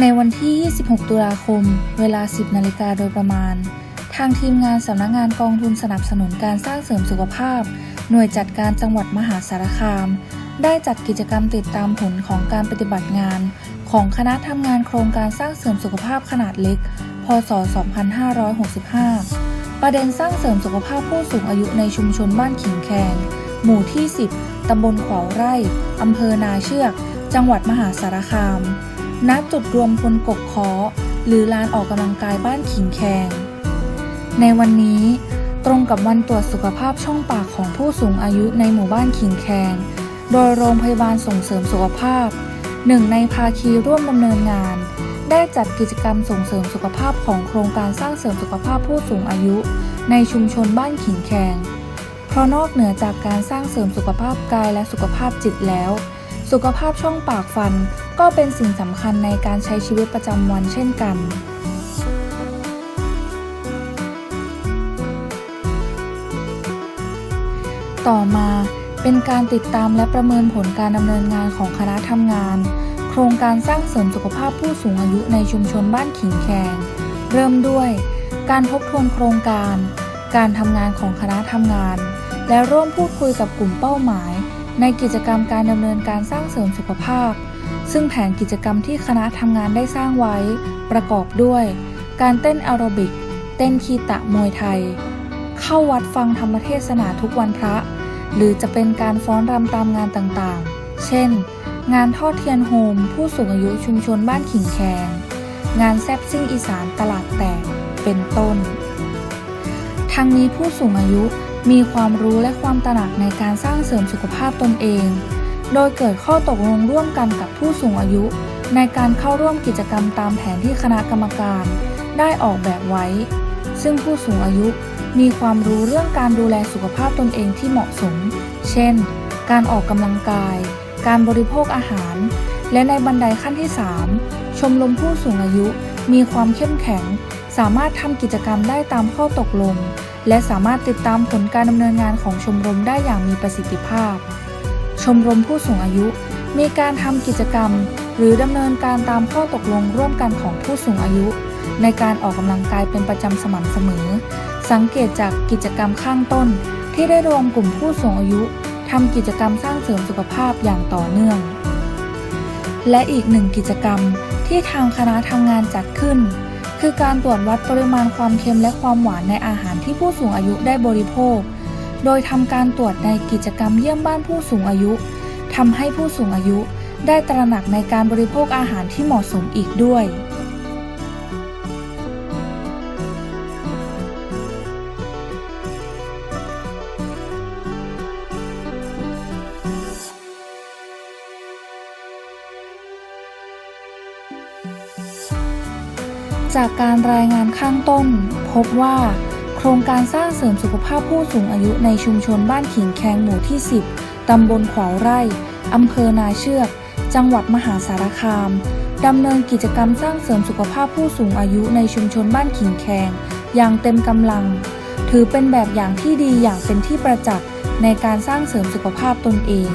ในวันที่ 26 ตุลาคม เวลา 10 นาฬิกาโดยประมาณ ทางทีมงานสำนักงานกองทุนสนับสนุนการสร้างเสริมสุขภาพ หน่วยจัดการจังหวัดมหาสารคาม ได้จัดกิจกรรมติดตามผลของการปฏิบัติงาน ของคณะทำงานโครงการสร้างเสริมสุขภาพขนาดเล็ก พศ 2565 ประเด็นสร้างเสริมสุขภาพผู้สูงอายุในชุมชนบ้านขิงแคงหมู่ที่ 10 ตำบลขวาวไร่ อำเภอนาเชือก จังหวัดมหาสารคาม ณจุดรวมพลกบคาะหรือลานออกกำลังกายบ้านขิงแคง ในวันนี้ตรงกับวันตรวจสุขภาพช่องปากของผู้สูงอายุในหมู่บ้านขิงแคง โดยโรงพยาบาลส่งเสริมสุขภาพ หนึ่งในภาคีร่วมดำเนินงาน ได้จัดกิจกรรมส่งเสริมสุขภาพของโครงการสร้างเสริมสุขภาพผู้สูงอายุ ในชุมชนบ้านขิงแคง เพราะนอกเหนือจากการสร้างเสริมสุขภาพกายและสุขภาพจิตแล้ว สุขภาพช่องปากฟัน ก็เป็นสิ่งสำคัญในการใช้ชีวิตประจำวันเช่นกันต่อมาเป็นการติดตามและประเมินผลการดำเนินงานของคณะทำงาน โครงการสร้างเสริมสุขภาพผู้สูงอายุในชุมชนบ้านขิงแคงเริ่มด้วย การทบทวนโครงการ การทำงานของคณะทำงาน และร่วมพูดคุยกับกลุ่มเป้าหมาย ในกิจกรรมการดำเนินการสร้างเสริมสุขภาพ ซึ่งแผนกิจกรรมที่คณะทำงานได้สร้างไว้ ประกอบด้วย การเต้นแอโรบิก เต้นคีตะมวยไทย เข้าวัดฟังธรรมเทศนาทุกวันพระ หรือจะเป็นการฟ้อนรำตามงานต่างๆ เช่น งานทอดเทียนโฮม ผู้สูงอายุชุมชนบ้านขิงแคงงานแซบซิ่งอีสานตลาดแตกเป็นต้น ทั้งนี้ผู้สูงอายุมีความรู้และความตระหนักในการสร้างเสริมสุขภาพตนเอง โดยเกิดข้อตกลงร่วมกันกับผู้สูงอายุ ในการเข้าร่วมกิจกรรมตามแผนที่คณะกรรมการได้ออกแบบไว้ ซึ่งผู้สูงอายุมีความรู้เรื่องการดูแลสุขภาพตนเองที่เหมาะสม เช่น การออกกำลังกาย การบริโภคอาหาร และในบันไดขั้นที่ 3 ชมรมผู้สูงอายุมีความเข้มแข็ง สามารถทำกิจกรรมได้ตามข้อตกลง และสามารถติดตามผลการดำเนินงานของชมรมได้อย่างมีประสิทธิภาพ ชมรมผู้สูงอายุ มีการทำกิจกรรม หรือดำเนินการตามข้อตกลงร่วมกันของผู้สูงอายุ ในการออกกำลังกายเป็นประจำสม่ำเสมอ สังเกตจากกิจกรรมข้างต้น ที่ได้รวมกลุ่มผู้สูงอายุทำกิจกรรมสร้างเสริมสุขภาพอย่างต่อเนื่อง และอีกหนึ่งกิจกรรมที่ทางคณะทำงานจัดขึ้น คือการตรวจวัดปริมาณความเค็มและความหวานในอาหารที่ผู้สูงอายุได้บริโภค โดยทำการตรวจในกิจกรรมเยี่ยมบ้านผู้สูงอายุทำให้ผู้สูงอายุได้ตระหนักในการบริโภคอาหารที่เหมาะสมอีกด้วย จากการรายงานข้างต้น พบว่า โครงการสร้างเสริมสุขภาพผู้สูงอายุในชุมชนบ้านขิงแคงหมู่ที่ 10 ตำบลขวาวไร่ อำเภอนาเชือก จังหวัดมหาสารคาม ดำเนินกิจกรรมสร้างเสริมสุขภาพผู้สูงอายุในชุมชนบ้านขิงแคง อย่างเต็มกำลัง ถือเป็นแบบอย่างที่ดีอย่างเป็นที่ประจักษ์ในการสร้างเสริมสุขภาพตนเอง